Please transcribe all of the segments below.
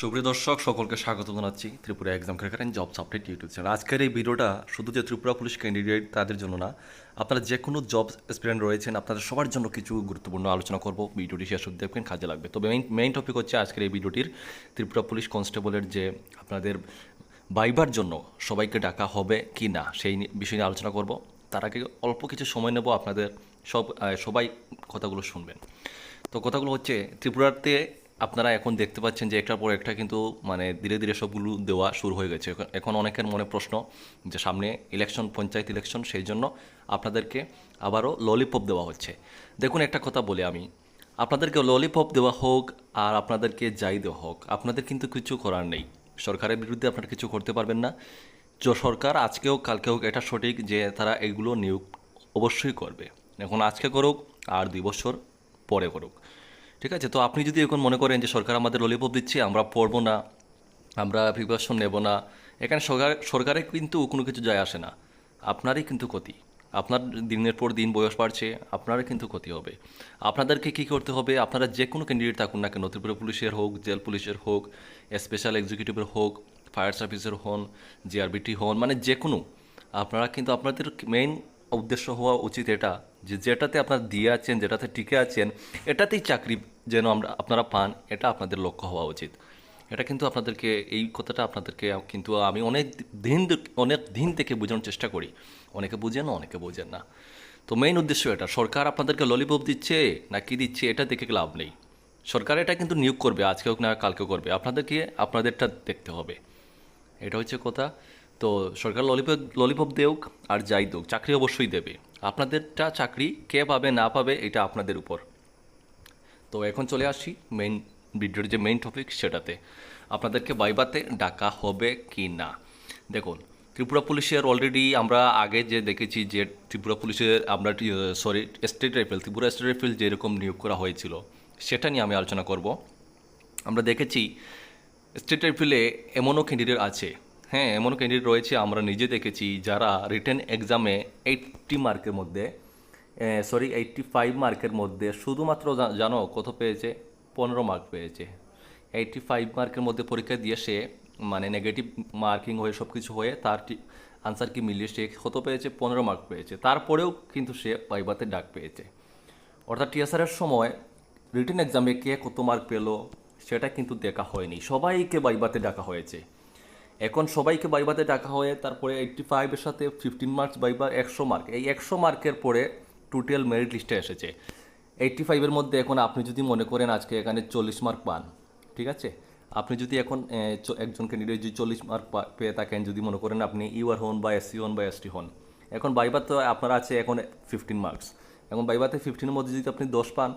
সুপ্রিয় দর্শক, সকলকে স্বাগত জানাচ্ছি Tripura exam cracker and jobs update YouTube channel আজকের এই ভিডিওটা শুধু যে ত্রিপুরা পুলিশ ক্যান্ডিডেট তাদের জন্য না, আপনারা যে কোনো জব এক্সপিরিয়েন্ট রয়েছেন, আপনাদের সবার জন্য কিছু গুরুত্বপূর্ণ আলোচনা করব। ভিডিওটি শেষ অব্দি দেখবেন, কাজে লাগবে। তবে মেইন মেইন টপিক হচ্ছে আজকের এই ভিডিওটির ত্রিপুরা পুলিশ কনস্টেবলের যে আপনাদের বাইবার জন্য সবাইকে ডাকা হবে কি না, সেই বিষয় নিয়ে আলোচনা করব। তার আগে অল্প কিছু সময় নেব, আপনাদের সব সবাই কথাগুলো শুনবেন। তো কথাগুলো হচ্ছে, ত্রিপুরাতে আপনারা এখন দেখতে পাচ্ছেন যে একটার পর একটা কিন্তু মানে ধীরে ধীরে সবগুলো দেওয়া শুরু হয়ে গেছে। এখন- অনেকের মনে প্রশ্ন যে সামনে ইলেকশন পঞ্চায়েত ইলেকশন সেই জন্য আপনাদেরকে আবারও ললিপপ দেওয়া হচ্ছে। দেখুন একটা কথা বলে আমি। আপনাদেরকে ললিপপ দেওয়া হোক আর আপনাদেরকে যাই দেওয়া হোক, আপনাদের কিন্তু কিছু করার নেই। সরকারের বিরুদ্ধে আপনারা কিছু করতে পারবেন না। যে সরকার আজকে হোক কালকে হোক এটা সঠিক যে তারা এগুলো নিয়োগ অবশ্যই করবে। এখন আজকে করুক আর দুই বছর পরে করুক। ঠিক আছে? তো আপনি যদি এখন মনে করেন যে সরকার আমাদের ললিপপ দিচ্ছে, আমরা পড়ব না, আমরা প্রিপারেশন নেব না, এখানে সরকার সরকারের কিন্তু কোনো কিছু যায় আসে না। আপনারই কিন্তু ক্ষতি। আপনার দিনের পর দিন বয়স বাড়ছে আপনারই কিন্তু ক্ষতি হবে। আপনাদেরকে কী করতে হবে? আপনারা যে কোনো ক্যান্ডিডেট থাকুন না কেন, ত্রিপুরা পুলিশের হোক, জেল পুলিশের হোক স্পেশাল এক্সিকিউটিভের হোক ফায়ার সার্ভিসের হন জিআরবিটি হন মানে যে কোনো, আপনারা কিন্তু আপনাদের মেইন উদ্দেশ্য হওয়া উচিত এটা। যে যেটাতে আপনারা দিয়ে আছেন, যেটাতে টিকে আছেন, এটাতেই চাকরি যেন আমরা, আপনারা পান, এটা আপনাদের লক্ষ্য হওয়া উচিত। এটা কিন্তু আপনাদেরকে, এই কথাটা আপনাদেরকে কিন্তু আমি অনেক দিন অনেক দিন থেকে বোঝানোর চেষ্টা করি। অনেকে বুঝেন অনেকে বোঝেন না। তো মেইন উদ্দেশ্য এটা, সরকার আপনাদেরকে ললিপপ দিচ্ছে না কি দিচ্ছে, এটা দেখে লাভ নেই। সরকার এটা কিন্তু নিয়োগ করবে, আজকে হোক না কালকে করবে, আপনাদেরকে, আপনাদেরটা দেখতে হবে। এটা হচ্ছে কথা। তো সরকার ললিপপ ললিপপ দেউক আর যাই দেউক, চাকরি অবশ্যই দেবে। আপনাদেরটা চাকরি কে পাবে, না পাবে, এটা আপনাদের উপর। তো এখন চলে আসি মেইন ভিডিওর যে মেইন টপিক সেটাতে। আপনাদেরকে বাইবাতে ডাকা হবে কি না। দেখুন, ত্রিপুরা পুলিশের অলরেডি আমরা আগে যে দেখেছি যে ত্রিপুরা পুলিশের আমরা sorry state rifle Tripura state rifle যেরকম নিয়োগ করা হয়েছিল, সেটা নিয়ে আমি আলোচনা করব। আমরা দেখেছি স্টেট রাইফেলে এমনও ক্যান্ডিডেট আছে হ্যাঁ এমনও ক্যান্ডিডেট রয়েছে, আমরা নিজে দেখেছি, যারা রিটেন এক্সামে এইটটি মার্কের মধ্যে সরি এইটটি ফাইভ মার্কের মধ্যে শুধুমাত্র জানো কত পেয়েছে? পনেরো মার্ক পেয়েছে। এইটটি ফাইভ মার্কের মধ্যে পরীক্ষা দিয়ে সে মানে নেগেটিভ মার্কিং হয়ে সব কিছু হয়ে তার আনসার কি মিলিয়ে সে কত পেয়েছে? পনেরো মার্ক পেয়েছে। তারপরেও কিন্তু সে পাইবাতে ডাক পেয়েছে। অর্থাৎ টিএসআরের সময় রিটেন এক্সামে কে কত মার্ক পেল, সেটা কিন্তু দেখা হয়নি। সবাইকে বাইবাতে ডাকা হয়েছে। এখন সবাইকে বাইবাতে ডাকা হয়ে তারপরে এইটটি ফাইভের সাথে ফিফটিন মার্কস বাইবার একশো মার্ক এই একশো মার্কের পরে টোটাল মেরিট লিস্টে এসেছে। এইটটি ফাইভের মধ্যে এখন আপনি যদি মনে করেন আজকে এখানে চল্লিশ মার্ক পান, ঠিক আছে? আপনি যদি এখন একজন ক্যান্ডিডেট যদি চল্লিশ মার্ক পেয়ে থাকেন, যদি মনে করেন আপনি ইউআর হন বা এসসি হন বা এসটি হন, এখন বাইবার তো আপনার আছে এখন ফিফটিন মার্কস এখন বাইবাতে ফিফটিনের মধ্যে যদি আপনি দশ পান,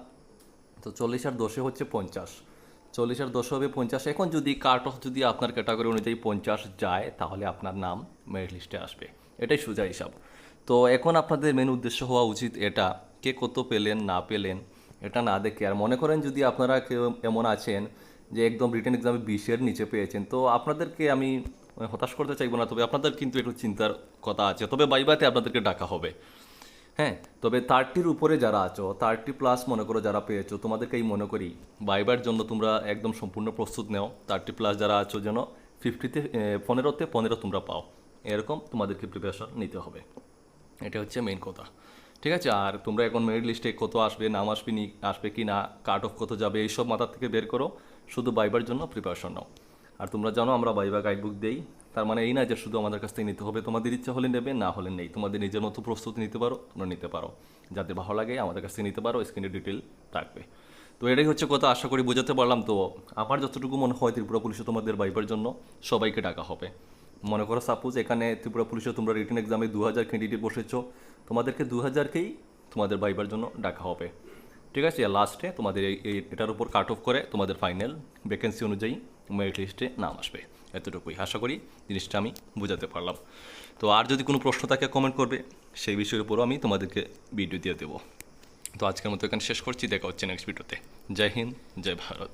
তো চল্লিশ আর দশে হচ্ছে পঞ্চাশ। চল্লিশ আর দশে হবে পঞ্চাশ, এখন যদি কাট অফ যদি আপনার ক্যাটাগরি অনুযায়ী পঞ্চাশ যায়, তাহলে আপনার নাম মেরিট লিস্টে আসবে। এটাই সোজা হিসাব। তো এখন আপনাদের মেন উদ্দেশ্য হওয়া উচিত এটা, কে কত পেলেন, না পেলেন, এটা না দেখে। আর মনে করেন যদি আপনারা কেউ এমন আছেন যে একদম রিটেন এক্সামে বিশের নিচে পেয়েছেন, তো আপনাদেরকে আমি হতাশ করতে চাইব না, তবে আপনাদের কিন্তু একটু চিন্তার কথা আছে। তবে বাইবাতে আপনাদেরকে ডাকা হবে। হ্যাঁ তবে থার্টির উপরে যারা আছো থার্টি প্লাস মনে করো যারা পেয়েছ তোমাদেরকেই মনে করি, বাইবার জন্য তোমরা একদম সম্পূর্ণ প্রস্তুত নেও। থার্টি প্লাস যারা আছো যেন ফিফটিতে পনেরোতে পনেরো তোমরা পাও। এরকম তোমাদেরকে প্রিপারেশন নিতে হবে। এটা হচ্ছে মেন কথা। ঠিক আছে, আর তোমরা এখন মেরিট লিস্টে কত আসবে, নাম আসবে নি, আসবে কি না কাট অফ কত যাবে, এইসব মাথা থেকে বের করো। শুধু বাইবার জন্য প্রিপারেশন নাও। আর তোমরা জানো, আমরা বাইবা গাইডবুক দেই। তার মানে এই না যে শুধু আমাদের কাছ থেকে নিতে হবে, তোমাদের ইচ্ছা হলে নেবে, না হলে নেই। তোমাদের নিজের মতো প্রস্তুতি নিতে পারো, তোমরা নিতে পারো। যাদের ভালো লাগে, আমাদের কাছ থেকে নিতে পারো স্ক্রিনে ডিটেল থাকবে। তো এটাই হচ্ছে কথা, আশা করি বোঝাতে পারলাম। তো আমার যতটুকু মনে হয়, ত্রিপুরা পুলিশে তোমাদের বাইবার জন্য সবাইকে ডাকা হবে। মনে করো সাপোজ এখানে ত্রিপুরা পুলিশে তোমরা রিটেন এক্সামে দু হাজার ক্যান্ডিডেট বসেছো, তোমাদেরকে দু হাজারকেই তোমাদের বাইবার জন্য ডাকা হবে। ঠিক আছে লাস্টে তোমাদের এই- এটার উপর কাট অফ করে তোমাদের ফাইনাল ভ্যাকেন্সি অনুযায়ী। মেরিট লিস্টে নাম আসবে। এতটুকুই আশা করি জিনিসটা আমি বোঝাতে পারলাম। তো আর যদি কোনো প্রশ্ন থাকে কমেন্ট করবে, সেই বিষয়ের উপরও আমি তোমাদেরকে ভিডিও দিয়ে দেবো। তো আজকের মতো এখানে শেষ করছি, দেখা হচ্ছে নেক্সট ভিডিওতে জয় হিন্দ, জয় ভারত।